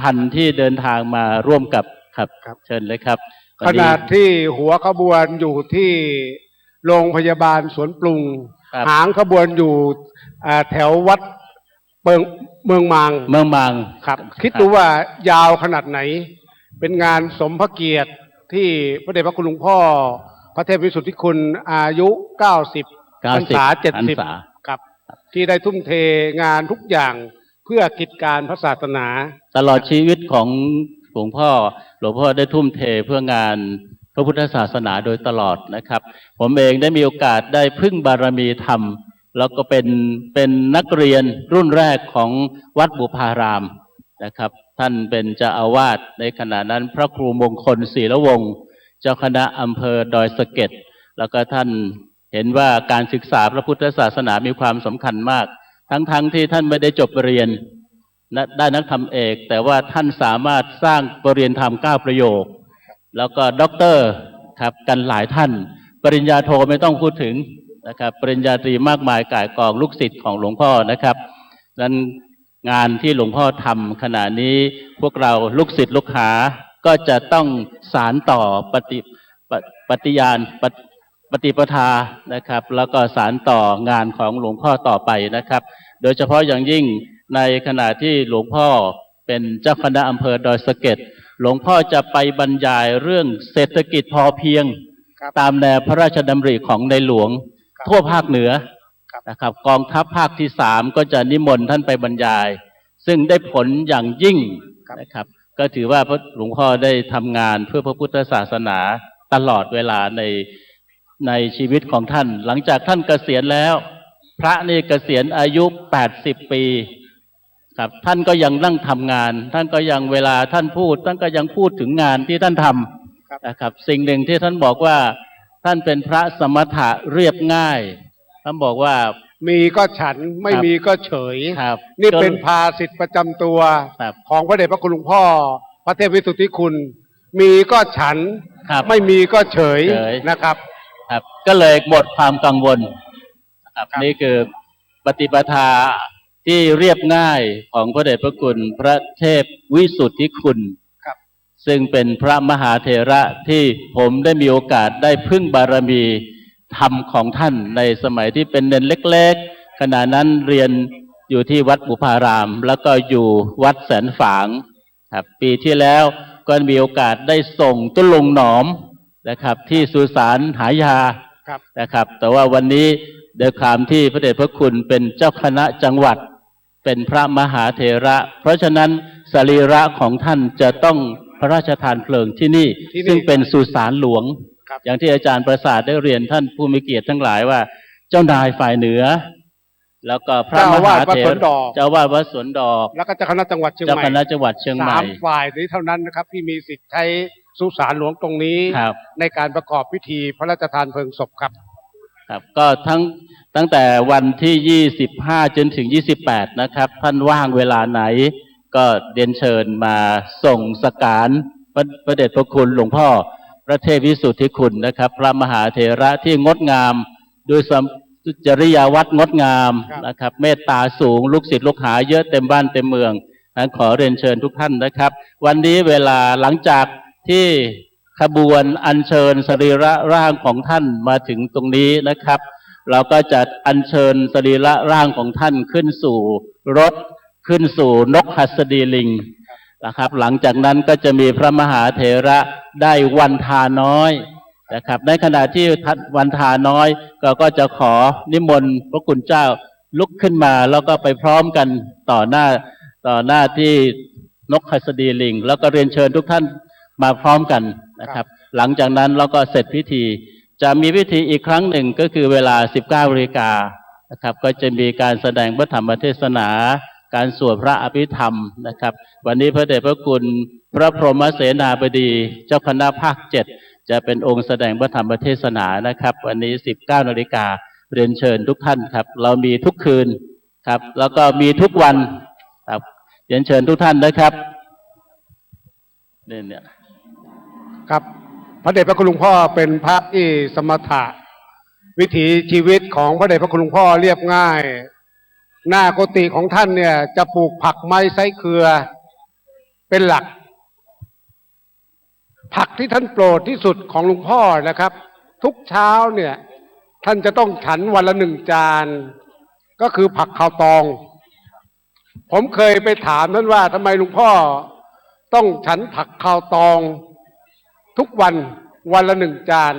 พันที่เดินทางมาร่วมกับครับครับ เชิญเลยครับขวันนี้ณะที่หัวขบวนอยู่ที่โรงพยาบาลสวนปรุง ครับ หางขบวนอยู่อ่าแถววัดเปิงเมืองมางเมืองบางครับ คิดดูว่ายาวขนาดไหน เป็นงานสมพระเกียรติที่พระเดชพระคุณหลวงพ่อ พระเทพวิสุทธิคุณอายุ 90 90พรรษา พรรษา 70 ครับ ที่ได้ทุ่มเทงานทุกอย่างเพื่อกิจการพระศาสนา ตลอดชีวิตของหลวงพ่อ หลวงพ่อได้ทุ่มเทเพื่องานพระพุทธศาสนาโดยตลอดนะครับ ผมเองได้มีโอกาสได้พึ่งบารมีธรรม แล้วก็เป็นเป็นนักเรียนรุ่นแรกของวัดบุพารามนะครับ ท่านเป็นเจ้าอาวาสในขณะนั้นพระครูมงคลศรีละวงศ์เจ้าคณะอำเภอดอยสะเก็ดแล้วก็ท่านเห็นว่าการศึกษาพระพุทธศาสนามีความสำคัญมาก ทั้งๆที่ท่านไม่ได้จบปรริญญานะได้นักธรรมเอก แต่ว่าท่านสามารถสร้างปรริญญาธรรมเก้าประโยค แล้วก็ด็อกเตอร์ครับกันหลายท่าน ปริญญาโทไม่ต้องพูดถึงนะครับ ปริญญาตรีมากมายก่ายกองลูกศิษย์ของหลวงพ่อนะครับนั้นงานที่หลวงพ่อทำขณะนี้พวกเราลูกศิษย์ลูกหาก็จะต้องสารต่อปฏิปฏิญาณป ปฏิปทานะครับ แล้วก็สารต่องานของหลวงพ่อต่อไปนะครับ โดยเฉพาะอย่างยิ่งในขณะที่หลวงพ่อเป็นเจ้าคณะอำเภอดอยสะเก็ดหลวงพ่อจะไปบรรยายเรื่องเศรษฐกิจพอเพียงครับตามแนวพระราชดำริของในหลวงครับทั่วภาคเหนือครับนะครับ กองทัพภาคที่สามก็จะนิมนต์ท่านไปบรรยาย ซึ่งได้ผลอย่างยิ่งนะครับ ก็ถือว่าพระหลวงพ่อได้ทำงานเพื่อพระพุทธศาสนาตลอดเวลาใน ในชีวิตของท่าน หลังจากท่านเกษียณแล้ว พระนี่เกษียณอายุ80ปีครับท่านก็ยังนั่งทำงาน ท่านก็ยังเวลาท่านพูด ท่านก็ยังพูดถึงงานที่ท่านทครับำนะครับ สิ่งหนึ่งที่ท่านบอกว่า ท่านเป็นพระสมถะเรียบง่าย ท่านบอกว่า มีก็ฉันไม่ครับมีก็เฉยครับนี่เป็นจภาสิทธิ์ประจำตัวครับของพระเดชพระคุณหลวงพ่อ พระเทพวิสุทธิคุณ มีก็ฉันครับไม่มีก็เฉยเฉยนะครับ ครับ ก็เลยหมดความกังวลครับครับนี่คือปฏิปทาที่เรียบง่ายของพระเดชพระคุณพระเทพวิสุทธิคุณครับ ซึ่งเป็นพระมหาเถระที่ผมได้มีโอกาสได้พึ่งบารมีธรรมของท่านในสมัยที่เป็นเนนเล็กๆ ขณะนั้นเรียนอยู่ที่วัดบุพาราม แล้วก็อยู่วัดแสนฝางครับปีที่แล้วก็มีโอกาสได้ส่งตุลงหนอม นะครับ ที่สุสานหายาครับนะครับ แต่ว่าวันนี้เดยความที่พระเดชพระคุณเป็นเจ้าคณะจังหวัด เป็นพระมหาเถระ เพราะฉะนั้นสรีระของท่านจะต้องพระราชทานเพลิงที่นี่ที่นี่ซึ่งเป็นสุสานหลวงครับอย่างที่อาจารย์ประสาทได้เรียนท่านผู้มีเกียรติทั้งหลายว่า เจ้านายฝ่ายเหนือ แล้วก็พระเจ้ามอาวาหาสวัดเถสวระนดอกเจ้าอาวาสวัดสวนดอก แล้วก็เจ้าคณะจังหวัดเชียงเจ้าใหม่คณะจังหวัดเชียงใหม่สามฝ่ายนี้เท่านั้นนะครับที่มีสิทธิ์ใช้ สุสานหลวงตรงนี้ ครับ ในการประกอบพิธีพระราชทานเพลิงศพครับ ครับก็ทั้งตั้งแต่วันที่ 25 จนถึง 28 นะครับ ท่านว่างเวลาไหน ก็เรียนเชิญมาส่งสการพระพระเดชพระคุณหลวงพ่อพระเทพวิสุทธิคุณนะครับ พระมหาเถระที่งดงามด้วยสมจริยวัตรงดงามครับนะครับ เมตตาสูงลูกศิษย์ลูกหาเยอะเต็มบ้านเต็มเมืองนั้นขอเรียนเชิญทุกท่านนะครับ วันนี้เวลาหลังจาก ที่ขบวนอัญเชิญสรีระร่างของท่านมาถึงตรงนี้นะครับ เราก็จะอัญเชิญสรีระร่างของท่านขึ้นสู่รถขึ้นสู่นกหัสดีลิงนะครับ หลังจากนั้นก็จะมีพระมหาเถระได้วันทาน้อยนะครับในขณะที่วันทาน้อยก็ก็จะขอนิมนต์พระคุณเจ้าลุกขึ้นมาแล้วก็ไปพร้อมกันต่อหน้าต่อหน้าที่นกหัสดีลิง แล้วก็เรียนเชิญทุกท่าน มาพร้อมกันนะครับ หลังจากนั้นเราก็เสร็จพิธี จะมีพิธีอีกครั้งหนึ่งก็คือเวลา 19นาฬิกานะครับ ก็จะมีการแสดงพระธรรมเทศนา การสวดพระอภิธรรมนะครับ วันนี้พระเดชพระคุณพระพรหมเสนาบดี เจ้าคณะภาคเจ็ดจะเป็นองค์แสดงพระธรรมเทศนานะครับ วันนี้ 19นาฬิกาเรียนเชิญทุกท่านครับ เรามีทุกคืนครับ แล้วก็มีทุกวันครับเรียนเชิญทุกท่านนะครับเนี่ยเนี่ย ครับ พระเดชพระคุณหลวงพ่อเป็นพระที่สมถะ วิถีชีวิตของพระเดชพระคุณหลวงพ่อเรียบง่าย หน้ากุฏิของท่านเนี่ย จะปลูกผักไม้ไซเครือเป็นหลัก ผักที่ท่านโปรดที่สุดของหลวงพ่อนะครับ ทุกเช้าเนี่ย ท่านจะต้องฉันวันละหนึ่งจาน ก็คือผักข้าวตอง ผมเคยไปถามท่านว่าทำไมหลวงพ่อต้องฉันผักข้าวตอง ทุกวันวันละหนึ่งจาน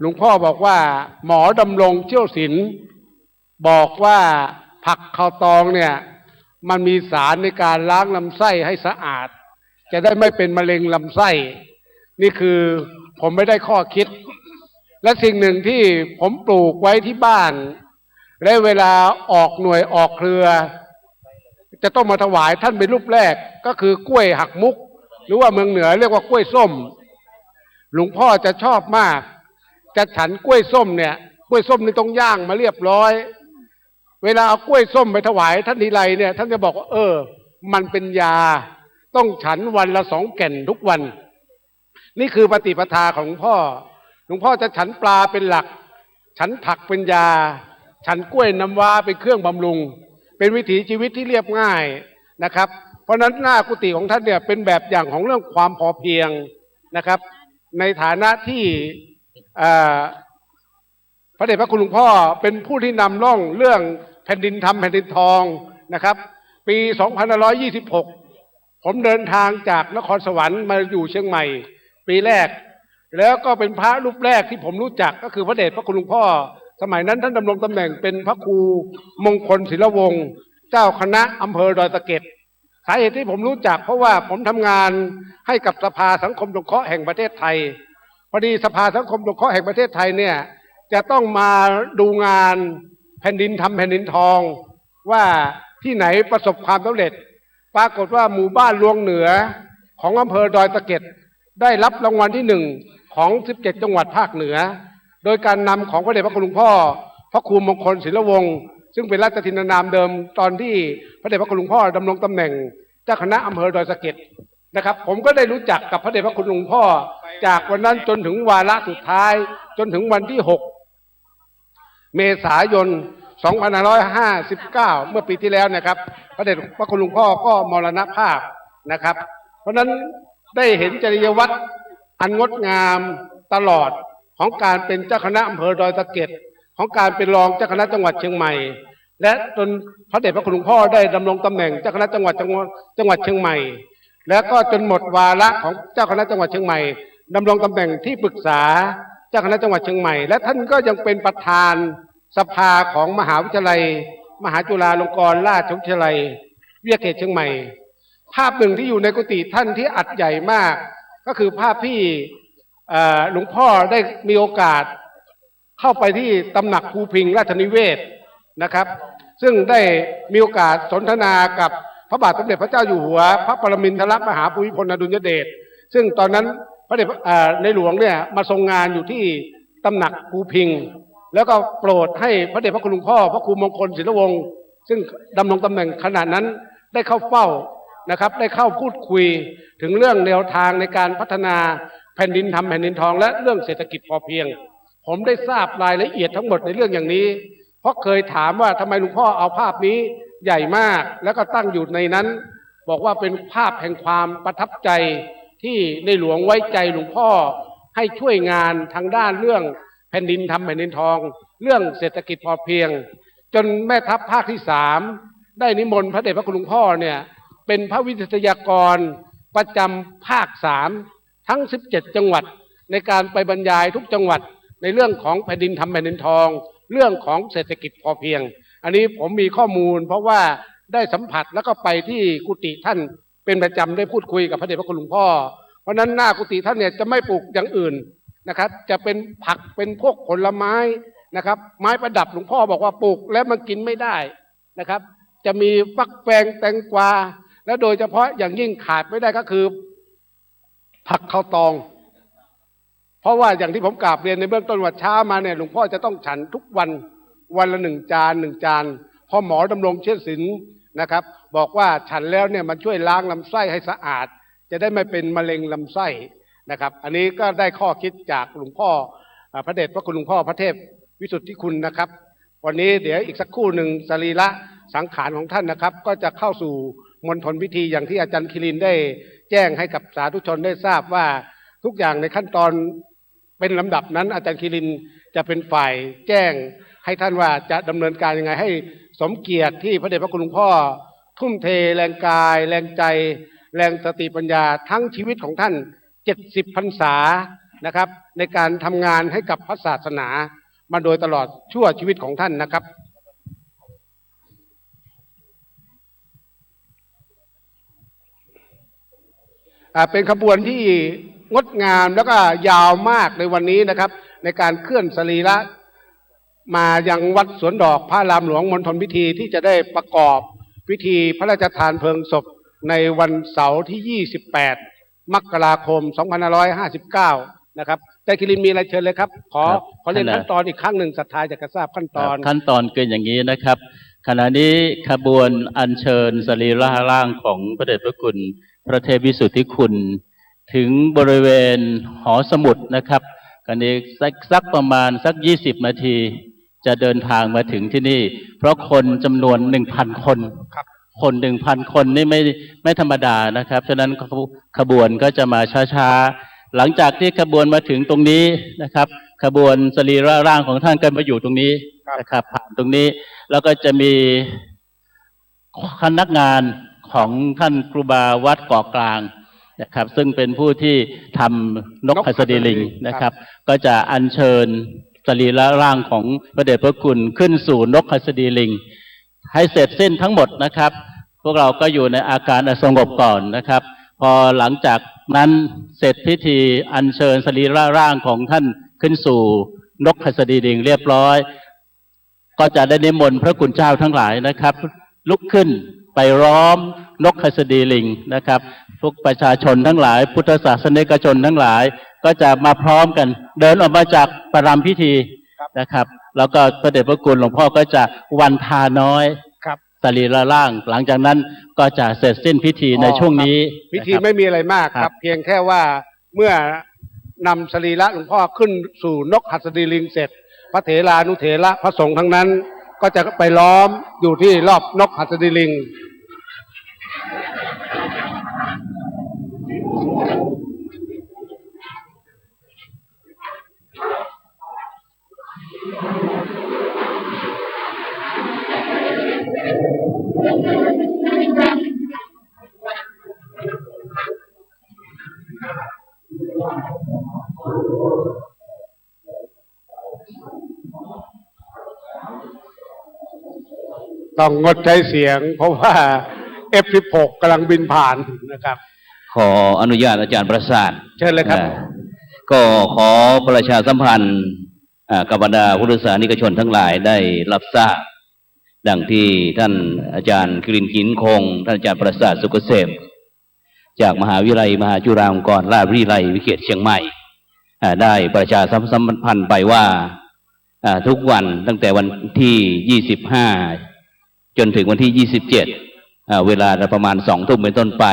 หลวงพ่อบอกว่า หมอดำรงเชี่ยวศิลป์บอกว่าผักข้าวตองเนี่ย มันมีสารในการล้างลำไส้ให้สะอาด จะได้ไม่เป็นมะเร็งลำไส้ นี่คือผมไม่ได้ข้อคิด และสิ่งหนึ่งที่ผมปลูกไว้ที่บ้าน และเวลาออกหน่วยออกเครือ จะต้องมาถวายท่านเป็นรูปแรกก็คือกล้วยหักมุก หรือว่าเมืองเหนือเรียกว่ากล้วยส้ม หลวงพ่อจะชอบมาก จะฉันกล้วยส้มเนี่ย กล้วยส้มนี่ต้องย่างมาเรียบร้อย เวลาเอากล้วยส้มไปถวายท่านทีไรเนี่ย ท่านจะบอกว่าเออ มันเป็นยา ต้องฉันวันละสองแก่นทุกวัน นี่คือปฏิปทาของหลวงพ่อ หลวงพ่อจะฉันปลาเป็นหลัก ฉันผักเป็นยา ฉันกล้วยน้ำว้าเป็นเครื่องบำรุง เป็นวิถีชีวิตที่เรียบง่ายนะครับ เพราะฉะนั้นหน้ากุฏิของท่านเนี่ยเป็นแบบอย่างของเรื่องความพอเพียงนะครับ ในฐานะที่พระเดชพระคุณหลวงพ่อเป็นผู้ที่นำร่องเรื่องแผ่นดินทำแผ่นดินทองนะครับ ปี 2526 ผมเดินทางจากนครสวรรค์มาอยู่เชียงใหม่ ปีแรก แล้วก็เป็นพระรูปแรกที่ผมรู้จักก็คือพระเดชพระคุณหลวงพ่อ สมัยนั้นท่านดำรงตำแหน่งเป็นพระครูมงคลศิลวงศ์เจ้าคณะอำเภอดอยสะเก็ด สาเหตุที่ผมรู้จัก เพราะว่าผมทำงานให้กับสภาสังคมสงเคราะห์แห่งประเทศไทย พอดีสภาสังคมสงเคราะห์แห่งประเทศไทยเนี่ยจะต้องมาดูงานแผ่นดินทำแผ่นดินทอง ว่าที่ไหนประสบความสำเร็จ ปรากฏว่าหมู่บ้านลวงเหนือของอำเภอดอยสะเก็ดได้รับรางวัลที่หนึ่งของ 17 จังหวัดภาคเหนือ โดยการนำของพระเดชพระคุณหลวงพ่อ พระครูมงคลศิลวงศ์ ซึ่งเป็นราชทินานามเดิมตอนที่พระเดชพระคุณหลวงพ่อดำรงตำแหน่งเจ้าคณะอำเภอดอยสะเก็ดนะครับ ผมก็ได้รู้จักกับพระเดชพระคุณหลวงพ่อ จากวันนั้นจนถึงวาระสุดท้าย จนถึงวันที่ 6 เมษายน 2559 เมื่อปีที่แล้วนะครับ พระเดชพระคุณหลวงพ่อก็มรณภาพนะครับ เพราะฉะนั้นได้เห็นจริยวัตรอันงดงามตลอดของการเป็นเจ้าคณะอำเภอดอยสะเก็ดของการเป็นรองเจ้าคณะจังหวัดเชียงใหม่ และจนพระเดชพระคุณหลวงพ่อได้ดำรงตำแหน่งเจ้าคณะจังหวัดจังหวัดจังหวัดเชียงใหม่ แล้วก็จนหมดวาระของเจ้าคณะจังหวัดเชียงใหม่ดำรงตำแหน่งที่ปรึกษาเจ้าคณะจังหวัดเชียงใหม่ และท่านก็ยังเป็นประธานสภาของมหาวิทยาลัย มหาจุฬาลงกรณราชวิทยาลัยวิทยเขตเชียงใหม่ ภาพหนึ่งที่อยู่ในกุฏิท่านที่อัดใหญ่มาก ก็คือภาพที่หลวงพ่อได้มีโอกาสเข้าไปที่ตำหนักภูพิงราชนิเวศนะครับ ซึ่งได้มีโอกาสสนทนากับพระบาทสมเด็จพระเจ้าอยู่หัว พระปรมินทรมหาภูมิพลอดุลยเดชซึ่งตอนนั้นพระเดชในหลวงเนี่ยมาทรงงานอยู่ที่ตำหนักภูพิง แล้วก็โปรดให้พระเดชพระคุณหลวงพ่อ พระครูมงคลศิลวงศ์ซึ่งดำรงตำแหน่งขณะนั้นได้เข้าเฝ้านะครับ ได้เข้าพูดคุยถึงเรื่องแนวทางในการพัฒนาแผ่นดินทำแผ่นดินทอง และเรื่องเศรษฐกิจพอเพียง ผมได้ทราบรายละเอียดทั้งหมดในเรื่องอย่างนี้ ราะเคยถามว่าทำไมหลวงพ่อเอาภาพนี้ใหญ่มากแล้วก็ตั้งอยู่ในนั้น บอกว่าเป็นภาพแห่งความประทับใจที่ในหลวงไว้ใจหลวงพ่อให้ช่วยงานทางด้านเรื่องแผ่นดินทำแผ่นดินทอง เรื่องเศรษฐกิจพอเพียง จนแม่ทัพภาคที่สามได้นิมนต์พระเดชพระคุณหลวงพ่อเนี่ยเป็นพระวิทยากรประจำภาคสามทั้ง 17 จังหวัดในการไปบรรยายทุกจังหวัดในเรื่องของแผ่นดินทำแผ่นดินทอง เรื่องของเศรษฐกิจพอเพียง อันนี้ผมมีข้อมูล เพราะว่าได้สัมผัสแล้วก็ไปที่กุฏิท่านเป็นประจำได้พูดคุยกับพระเดชพระคุณหลวงพ่อ เพราะฉะนั้นหน้ากุฏิท่านเนี่ยจะไม่ปลูกอย่างอื่นนะครับ จะเป็นผักเป็นพวกผลไม้นะครับ ไม้ประดับหลวงพ่อบอกว่าปลูกแล้วมันกินไม่ได้นะครับ จะมีฟักแฟงแตงกวาและโดยเฉพาะอย่างยิ่งขาดไม่ได้ก็คือ ผักข้าวตอง เพราะว่าอย่างที่ผมกราบเรียนในเบื้องต้นว่าช้ามาเนี่ยหลวงพ่อจะต้องฉันทุกวันวันละหนึ่งจานหนึ่งจานพอหมอดำรงเชี่ยศิล์นะครับ บอกว่าฉันแล้วเนี่ยมันช่วยล้างลำไส้ให้สะอาด จะได้ไม่เป็นมะเร็งลำไส้นะครับ อันนี้ก็ได้ข้อคิดจากหลวงพ่อพระเดชพระคุณหลวงพ่อพระเทพวิสุทธิคุณนะครับ วันนี้เดี๋ยวอีกสักครู่หนึ่งสรีระสังขารของท่านนะครับ ก็จะเข้าสู่มณฑลพิธีอย่างที่อาจารย์คิรินได้แจ้งให้กับสาธุชนได้ทราบว่าทุกอย่างในขั้นตอน เป็นลำดับนั้น อาจารย์คิรินจะเป็นฝ่ายแจ้ง ให้ท่านว่าจะดำเนินการยังไงให้สมเกียรติที่พระเดชพระคุณหลวงพ่อ ทุ่มเทแรงกาย แรงใจ แรงสติปัญญาทั้งชีวิตของท่าน70พรรษานะครับ ในการทำงานให้กับพระศาสนา มาโดยตลอดชั่วชีวิตของท่านนะครับเป็นขบวนที่ งดงามแล้วก็ยาวมากในวันนี้นะครับ ในการเคลื่อนสรีระมายังวัดสวนดอกพระรามหลวงมณฑลพิธีที่จะได้ประกอบพิธีพระราชทานเพลิงศพในวันเสาร์ที่ 28 มกราคม 2559 นะครับ แต่คิรินมีอะไรเชิญเลยครับ ขอครับขอเรียนนั่นแหละขั้นตอนอีกครั้งหนึ่งศรัทธาอยากจะทราบขั้นตอน ขั้นตอนคืออย่างนี้นะครับ ขณะนี้ขบวนอัญเชิญสรีระร่างของพระเดชพระคุณ พระเทพวิสุทธิคุณ ถึงบริเวณหอสมุดนะครับกันนี้สักสักประมาณสักยี่สิบนาที จะเดินทางมาถึงที่นี่ เพราะคนจำนวนหนึ่งพันคนครับคนหนึ่งพันคนนี่ไม่ไม่ธรรมดานะครับ ฉะนั้นขบขบวนก็จะมาช้าๆ หลังจากที่ขบวนมาถึงตรงนี้นะครับ ขบวนสรีระร่างของท่านก็มาอยู่ตรงนี้ครับนะครับ ผ่านตรงนี้แล้วก็จะมีคณะงานของท่านครูบาวัดเกาะกลาง นะครับ ซึ่งเป็นผู้ที่ทำนกนกหัสดีลิงหัสดีลิงนะครับ ก็จะอัญเชิญสรีระร่างของพระเดชพระคุณขึ้นสู่นกหัสดีลิง ให้เสร็จสิ้นทั้งหมดนะครับ พวกเราก็อยู่ในอาการสงบก่อนนะครับ พอหลังจากนั้นเสร็จพิธีอัญเชิญสรีระร่างของท่านขึ้นสู่นกหัสดีลิงเรียบร้อย ก็จะได้นิมนต์พระคุณเจ้าทั้งหลายนะครับ ลุกขึ้น ไปร้อมนกหัสดีลิงนะครับพวกประชาชนทั้งหลาย พุทธศาสนิกชนทั้งหลาย ก็จะมาพร้อมกัน เดินออกมาจากประรำพิธีนะครับ แล้วก็พระเดชพระคุณหลวงพ่อก็จะวันทาน้อยครับสรีระร่าง หลังจากนั้นก็จะเสร็จสิ้นพิธีในช่วงนี้ พิธีนะครับไม่มีอะไรมากคครัรับบเพียงแค่ว่าเมื่อนำสรีระหลวงพ่อขึ้นสู่นกหัสดีลิงเสร็จ พระเถรานุเถระพระสงฆ์ทั้งนั้น ก็จะไปล้อมอยู่ที่รอบนกหัสดีลิง ต้องงดใช้เสียง เพราะว่า F16 กำลังบินผ่านนะครับ ออนุญาตอาจารย์ประสาทเชิญเลยครับอ่าก็ขอประชาสัมพันธ์อ่ากับบรรดาผู้โดยสารนิกชนทั้งหลายได้รับทราบดังที่ท่านอาจารย์กรินกินคง ท่านอาจารย์ประสาทสุกเกษมจากมหาวิทยาลัยมหาจุฬาลงกรณราชวิทยาลัยวิเขตเชียงใหม่อ่าได้ประชาสัมพันธ์ไปว่าอ่าทุกวันตั้งแต่วันที่ 25 จนถึงวันที่ 27อ่าเวลาประมาณสองทุ่มเป็นต้นไป